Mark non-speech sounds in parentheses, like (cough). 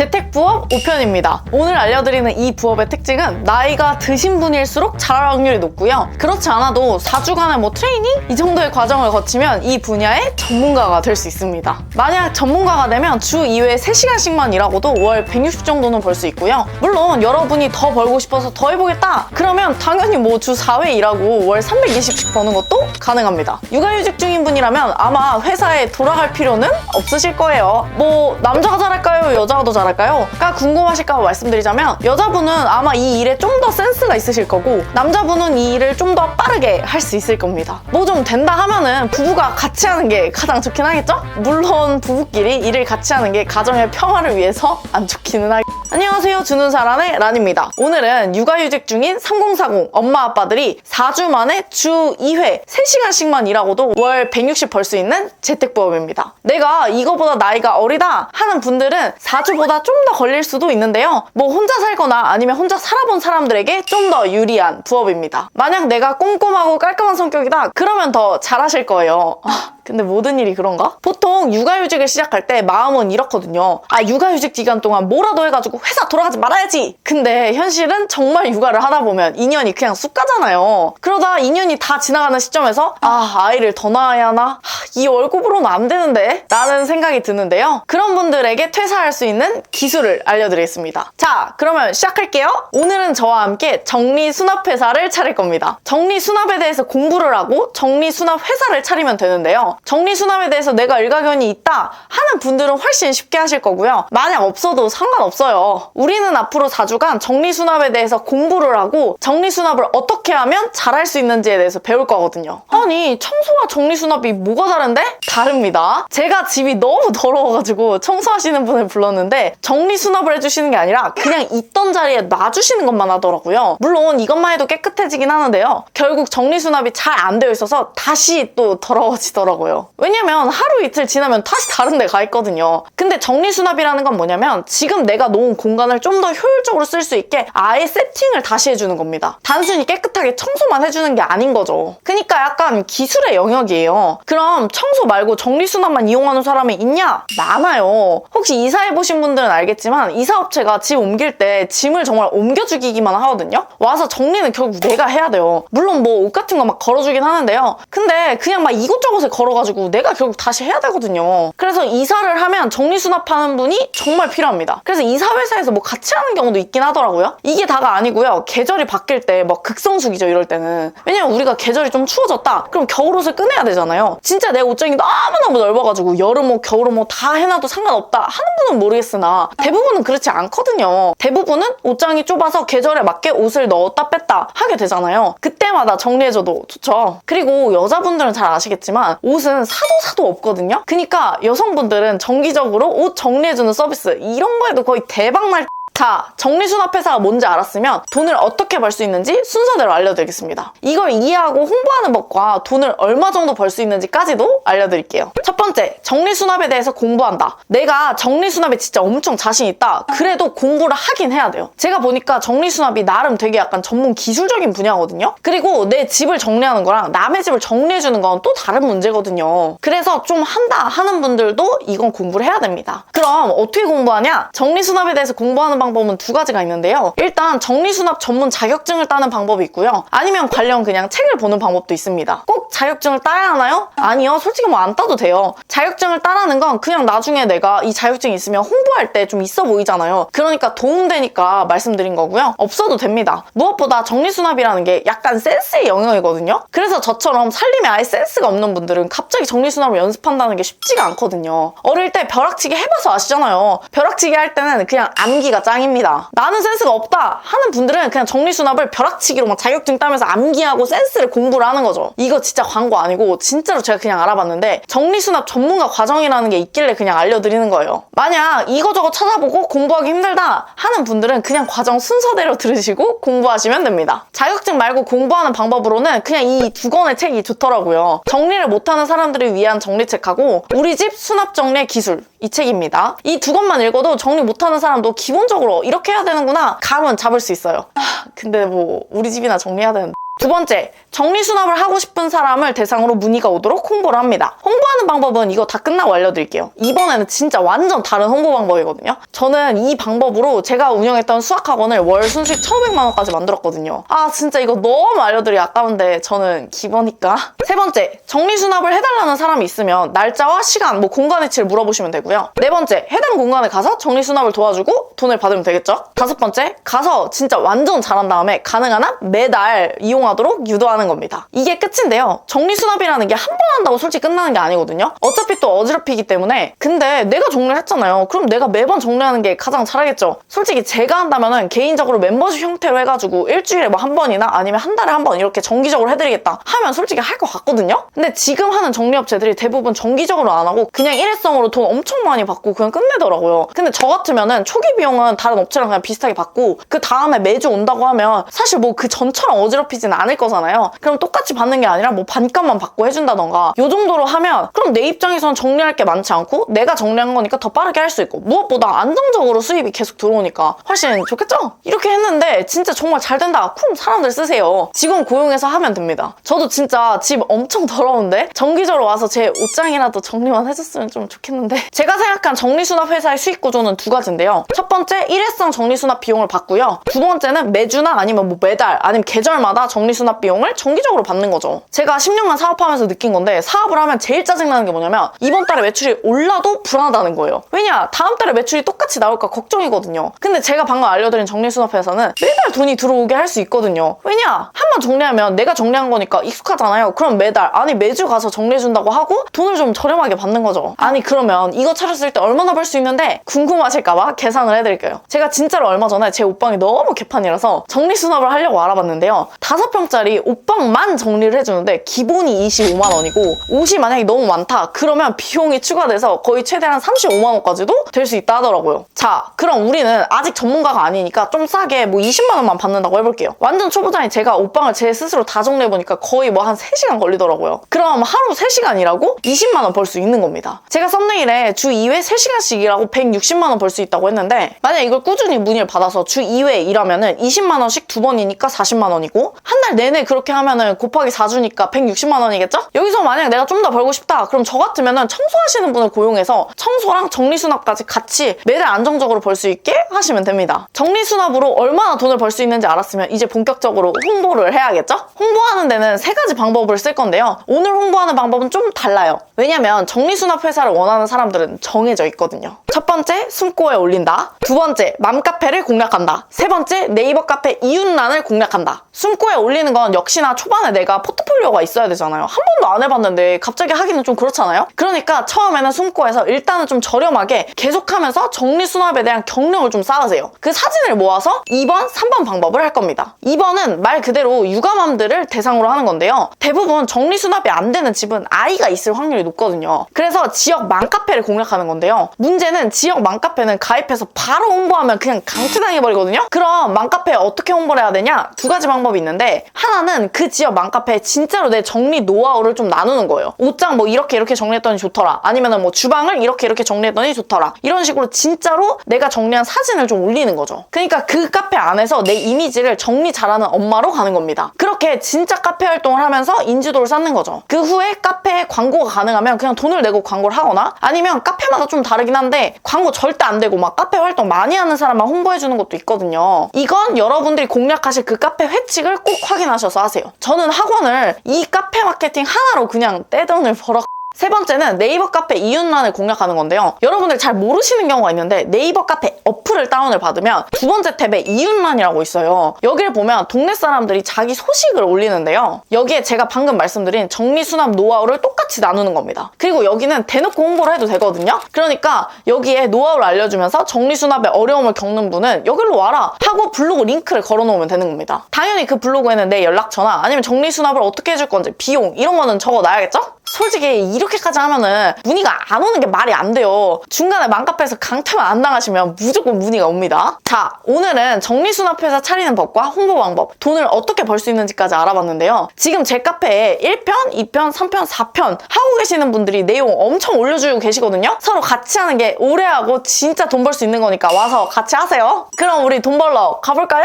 재택부업 5편입니다. 오늘 알려드리는 이 부업의 특징은 나이가 드신 분일수록 잘할 확률이 높고요. 그렇지 않아도 4주간의 뭐 트레이닝? 이 정도의 과정을 거치면 이 분야의 전문가가 될 수 있습니다. 만약 전문가가 되면 주 2회 3시간씩만 일하고도 월 160 정도는 벌 수 있고요. 물론 여러분이 더 벌고 싶어서 더 해보겠다. 그러면 당연히 뭐 주 4회 일하고 월 320씩 버는 것도 가능합니다. 육아휴직 중인 분이라면 아마 회사에 돌아갈 필요는 없으실 거예요. 뭐 남자가 잘할까요? 여자가 더 잘할까요? 가 궁금하실까 봐 말씀드리자면 여자분은 아마 이 일에 좀 더 센스가 있으실 거고 남자분은 이 일을 좀 더 빠르게 할 수 있을 겁니다. 뭐 좀 된다 하면은 부부가 같이 하는 게 가장 좋긴 하겠죠? 물론 부부끼리 일을 같이 하는 게 가정의 평화를 위해서 안 좋기는 하겠 안녕하세요. 주는 사람의 란입니다. 오늘은 육아휴직 중인 3040 엄마 아빠들이 4주 만에 주 2회 3시간씩만 일하고도 월 160 벌 수 있는 재택부업입니다. 내가 이거보다 나이가 어리다 하는 분들은 4주보다 좀 더 걸릴 수도 있는데요. 뭐 혼자 살거나 아니면 혼자 살아본 사람들에게 좀 더 유리한 부업입니다. 만약 내가 꼼꼼하고 깔끔한 성격이다 그러면 더 잘하실 거예요. 아, 근데 모든 일이 그런가? 보통 육아휴직을 시작할 때 마음은 이렇거든요. 아, 육아휴직 기간 동안 뭐라도 해가지고 회사 돌아가지 말아야지! 근데 현실은 정말 육아를 하다 보면 2년이 그냥 쑥 가잖아요. 그러다 2년이 다 지나가는 시점에서 아, 아이를 더 낳아야 하나? 하, 이 월급으로는 안 되는데? 라는 생각이 드는데요. 그런 분들에게 퇴사할 수 있는 기술을 알려드리겠습니다. 자, 그러면 시작할게요. 오늘은 저와 함께 정리수납회사를 차릴 겁니다. 정리수납에 대해서 공부를 하고 정리수납 회사를 차리면 되는데요. 정리수납에 대해서 내가 일가견이 있다 하는 분들은 훨씬 쉽게 하실 거고요. 만약 없어도 상관없어요. 우리는 앞으로 4주간 정리수납에 대해서 공부를 하고 정리수납을 어떻게 하면 잘할 수 있는지에 대해서 배울 거거든요. 아니, 청소와 정리수납이 뭐가 다른데? 다릅니다. 제가 집이 너무 더러워가지고 청소하시는 분을 불렀는데 정리수납을 해주시는 게 아니라 그냥 있던 자리에 놔주시는 것만 하더라고요. 물론 이것만 해도 깨끗해지긴 하는데요. 결국 정리수납이 잘 안 되어 있어서 다시 또 더러워지더라고요. 왜냐면 하루 이틀 지나면 다시 다른 데 가 있거든요. 근데 정리수납이라는 건 뭐냐면 지금 내가 놓은 공간을 좀 더 효율적으로 쓸 수 있게 아예 세팅을 다시 해주는 겁니다. 단순히 깨끗하게 청소만 해주는 게 아닌 거죠. 그러니까 약간 기술의 영역이에요. 그럼 청소 말고 정리수납만 이용하는 사람이 있냐? 많아요. 혹시 이사해보신 분들은 알겠지만 이사업체가 집 옮길 때 짐을 정말 옮겨주기만 하거든요. 와서 정리는 결국 내가 해야 돼요. 물론 뭐 옷 같은 거 막 걸어주긴 하는데요. 근데 그냥 막 이곳저곳에 걸어 가지고 내가 결국 다시 해야 되거든요. 그래서 이사를 하면 정리수납하는 분이 정말 필요합니다. 그래서 이사 회사에서 뭐 같이 하는 경우도 있긴 하더라고요. 이게 다가 아니고요. 계절이 바뀔 때 막 극성수기죠, 이럴 때는. 왜냐면 우리가 계절이 좀 추워졌다? 그럼 겨울옷을 꺼내야 되잖아요. 진짜 내 옷장이 너무너무 넓어가지고 여름 옷, 겨울 옷 다 해놔도 상관없다 하는 분은 모르겠으나 대부분은 그렇지 않거든요. 대부분은 옷장이 좁아서 계절에 맞게 옷을 넣었다 뺐다 하게 되잖아요. 그때마다 정리해줘도 좋죠. 그리고 여자분들은 잘 아시겠지만 옷은 사도 사도 없거든요. 그러니까 여성분들은 정기적으로 옷 정리해주는 서비스 이런 거에도 거의 대박날 (laughs) 자, 정리수납회사가 뭔지 알았으면 돈을 어떻게 벌 수 있는지 순서대로 알려드리겠습니다. 이걸 이해하고 홍보하는 법과 돈을 얼마 정도 벌 수 있는지까지도 알려드릴게요. 첫 번째, 정리수납에 대해서 공부한다. 내가 정리수납에 진짜 엄청 자신 있다. 그래도 공부를 하긴 해야 돼요. 제가 보니까 정리수납이 나름 되게 약간 전문 기술적인 분야거든요. 그리고 내 집을 정리하는 거랑 남의 집을 정리해주는 건 또 다른 문제거든요. 그래서 좀 한다 하는 분들도 이건 공부를 해야 됩니다. 그럼 어떻게 공부하냐? 정리수납에 대해서 공부하는 방법은 두 가지가 있는데요. 일단 정리수납 전문 자격증을 따는 방법이 있고요. 아니면 관련 그냥 책을 보는 방법도 있습니다. 꼭 자격증을 따야 하나요? 아니요. 솔직히 뭐 안 따도 돼요. 자격증을 따라는 건 그냥 나중에 내가 이 자격증이 있으면 홍보할 때 좀 있어 보이잖아요. 그러니까 도움되니까 말씀드린 거고요. 없어도 됩니다. 무엇보다 정리수납이라는 게 약간 센스의 영역이거든요. 그래서 저처럼 살림에 아예 센스가 없는 분들은 갑자기 정리수납을 연습한다는 게 쉽지가 않거든요. 어릴 때 벼락치기 해봐서 아시잖아요. 벼락치기 할 때는 그냥 암기가 짱입니다. 나는 센스가 없다 하는 분들은 그냥 정리수납을 벼락치기로 막 자격증 따면서 암기하고 센스를 공부를 하는 거죠. 이거 진짜 광고 아니고 진짜로 제가 그냥 알아봤는데 정리수납 전문가 과정이라는 게 있길래 그냥 알려드리는 거예요. 만약 이거저거 찾아보고 공부하기 힘들다 하는 분들은 그냥 과정 순서대로 들으시고 공부하시면 됩니다. 자격증 말고 공부하는 방법으로는 그냥 이 두 권의 책이 좋더라고요. 정리를 못하는 사람들을 위한 정리책하고 우리 집 수납 정리의 기술 이 책입니다. 이 두 권만 읽어도 정리 못하는 사람도 기본적으로 이렇게 해야 되는구나 감은 잡을 수 있어요. 하, 근데 뭐 우리 집이나 정리해야 되는데 두 번째, 정리수납을 하고 싶은 사람을 대상으로 문의가 오도록 홍보를 합니다. 홍보하는 방법은 이거 다 끝나고 알려드릴게요. 이번에는 진짜 완전 다른 홍보 방법이거든요. 저는 이 방법으로 제가 운영했던 수학학원을 월 순수익 1,500만 원까지 만들었거든요. 아 진짜 이거 너무 알려드리기 아까운데 저는 기버니까. 세 번째, 정리수납을 해달라는 사람이 있으면 날짜와 시간, 뭐 공간 위치를 물어보시면 되고요. 네 번째, 해당 공간에 가서 정리수납을 도와주고 돈을 받으면 되겠죠. 다섯 번째, 가서 진짜 완전 잘한 다음에 가능한 한 매달 이용하도록 유도하는 겁니다. 이게 끝인데요. 정리수납이라는 게 한 번 한다고 솔직히 끝나는 게 아니거든요. 어차피 또 어지럽히기 때문에 근데 내가 정리를 했잖아요. 그럼 내가 매번 정리하는 게 가장 잘하겠죠. 솔직히 제가 한다면은 개인적으로 멤버십 형태로 해가지고 일주일에 뭐 한 번이나 아니면 한 달에 한 번 이렇게 정기적으로 해드리겠다 하면 솔직히 할 것 같거든요. 근데 지금 하는 정리업체들이 대부분 정기적으로 안 하고 그냥 일회성으로 돈 엄청 많이 받고 그냥 끝내더라고요. 근데 저 같으면은 초기 비용 은 다른 업체랑 그냥 비슷하게 받고 그 다음에 매주 온다고 하면 사실 뭐 그 전처럼 어지럽히진 않을 거잖아요. 그럼 똑같이 받는 게 아니라 뭐 반값만 받고 해준다던가 요 정도로 하면 그럼 내 입장에선 정리할 게 많지 않고 내가 정리한 거니까 더 빠르게 할 수 있고 무엇보다 안정적으로 수입이 계속 들어오니까 훨씬 좋겠죠? 이렇게 했는데 진짜 정말 잘 된다. 쿵 사람들 쓰세요. 직원 고용해서 하면 됩니다. 저도 진짜 집 엄청 더러운데 정기적으로 와서 제 옷장이라도 정리만 해줬으면 좀 좋겠는데 제가 생각한 정리수납 회사의 수익 구조는 두 가지인데요. 첫 번째 일회성 정리수납 비용을 받고요. 두 번째는 매주나 아니면 뭐 매달 아니면 계절마다 정리수납 비용을 정기적으로 받는 거죠. 제가 10년간 사업하면서 느낀 건데 사업을 하면 제일 짜증나는 게 뭐냐면 이번 달에 매출이 올라도 불안하다는 거예요. 왜냐 다음 달에 매출이 똑같이 나올까 걱정이거든요. 근데 제가 방금 알려드린 정리수납 회사는 매달 돈이 들어오게 할 수 있거든요. 왜냐 한 번 정리하면 내가 정리한 거니까 익숙하잖아요. 그럼 매달 아니 매주 가서 정리해준다고 하고 돈을 좀 저렴하게 받는 거죠. 아니 그러면 이거 차렸을 때 얼마나 벌 수 있는데 궁금하실까봐 계산을 해드릴게요. 제가 진짜로 얼마 전에 제 옷방이 너무 개판이라서 정리 수납을 하려고 알아봤는데요. 다섯 평짜리 옷방만 정리를 해주는데 기본이 25만 원이고 옷이 만약에 너무 많다 그러면 비용이 추가돼서 거의 최대한 35만 원까지도 될 수 있다 하더라고요. 자 그럼 우리는 아직 전문가가 아니니까 좀 싸게 뭐 20만 원만 받는다고 해볼게요. 완전 초보자인 제가 옷방을 제 스스로 다 정리해보니까 거의 뭐 한 3시간 걸리더라고요. 그럼 하루 3시간이라고 20만 원 벌 수 있는 겁니다. 제가 썸네일에 주 2회 3시간씩 일하고 160만 원 벌 수 있다고 했는데 만약 이걸 꾸준히 문의를 받아서 주 2회 일하면은 20만 원씩 두 번이니까 40만 원이고 한 달 내내 그렇게 하면은 곱하기 4주니까 160만 원이겠죠? 여기서 만약 내가 좀 더 벌고 싶다 그럼 저 같으면은 청소하시는 분을 고용해서 청소랑 정리수납까지 같이 매달 안정적으로 벌 수 있게 하시면 됩니다. 정리수납으로 얼마나 돈을 벌 수 있는지 알았으면 이제 본격적으로 홍보를 해야겠죠? 홍보하는 데는 세 가지 방법을 쓸 건데요. 오늘 홍보하는 방법은 좀 달라요. 왜냐면 정리수납 회사를 원하는 사람들은 정해져 있거든요. 첫 번째, 숨고에 올린다. 두 번째, 맘카페를 공략한다. 세 번째, 네이버 카페 이웃란을 공략한다. 숨고에 올리는 건 역시나 초반에 내가 포트폴리오가 있어야 되잖아요. 한 번도 안 해봤는데 갑자기 하기는 좀 그렇잖아요. 그러니까 처음에는 숨고에서 일단은 좀 저렴하게 계속하면서 정리 수납에 대한 경력을 좀 쌓으세요. 그 사진을 모아서 2번, 3번 방법을 할 겁니다. 2번은 말 그대로 육아맘들을 대상으로 하는 건데요. 대부분 정리 수납이 안 되는 집은 아이가 있을 확률이 높거든요. 그래서 지역 맘카페를 공략하는 건데요. 문제는 지역 맘카페는 가입해서 바로 홍보하면 그냥 강퇴당해버리거든요. 그럼 맘카페에 어떻게 홍보를 해야 되냐? 두 가지 방법이 있는데 하나는 그 지역 맘카페에 진짜로 내 정리 노하우를 좀 나누는 거예요. 옷장 뭐 이렇게 이렇게 정리했더니 좋더라. 아니면은 뭐 주방을 이렇게 이렇게 정리했더니 좋더라. 이런 식으로 진짜로 내가 정리한 사진을 좀 올리는 거죠. 그러니까 그 카페 안에서 내 이미지를 정리 잘하는 엄마로 가는 겁니다. 그렇게 진짜 카페 활동을 하면서 인지도를 쌓는 거죠. 그 후에 카페에 광고가 가능하면 그냥 돈을 내고 광고를 하거나 아니면 카페마다 좀 다르긴 한데 광고 절대 안 되고 막 카페 활동 많이 하는 사람만 홍보해주는 것도 있거든요. 이건 여러분들이 공략하실 그 카페 회칙을 꼭 확인하셔서 하세요. 저는 학원을 이 카페 마케팅 하나로 그냥 떼돈을 벌어 세 번째는 네이버 카페 이웃란을 공략하는 건데요. 여러분들 잘 모르시는 경우가 있는데 네이버 카페 어플을 다운을 받으면 두 번째 탭에 이웃란이라고 있어요. 여기를 보면 동네 사람들이 자기 소식을 올리는데요. 여기에 제가 방금 말씀드린 정리수납 노하우를 똑같이 나누는 겁니다. 그리고 여기는 대놓고 홍보를 해도 되거든요. 그러니까 여기에 노하우를 알려주면서 정리수납에 어려움을 겪는 분은 여기로 와라 하고 블로그 링크를 걸어놓으면 되는 겁니다. 당연히 그 블로그에는 내 연락처나 아니면 정리수납을 어떻게 해줄 건지 비용 이런 거는 적어놔야겠죠? 솔직히 이렇게까지 하면은 문의가 안 오는 게 말이 안 돼요. 중간에 맘카페에서 강퇴만 안 당하시면 무조건 문의가 옵니다. 자, 오늘은 정리수납회사 차리는 법과 홍보 방법, 돈을 어떻게 벌 수 있는지까지 알아봤는데요. 지금 제 카페에 1편, 2편, 3편, 4편 하고 계시는 분들이 내용 엄청 올려주고 계시거든요. 서로 같이 하는 게 오래 하고 진짜 돈 벌 수 있는 거니까 와서 같이 하세요. 그럼 우리 돈 벌러 가볼까요?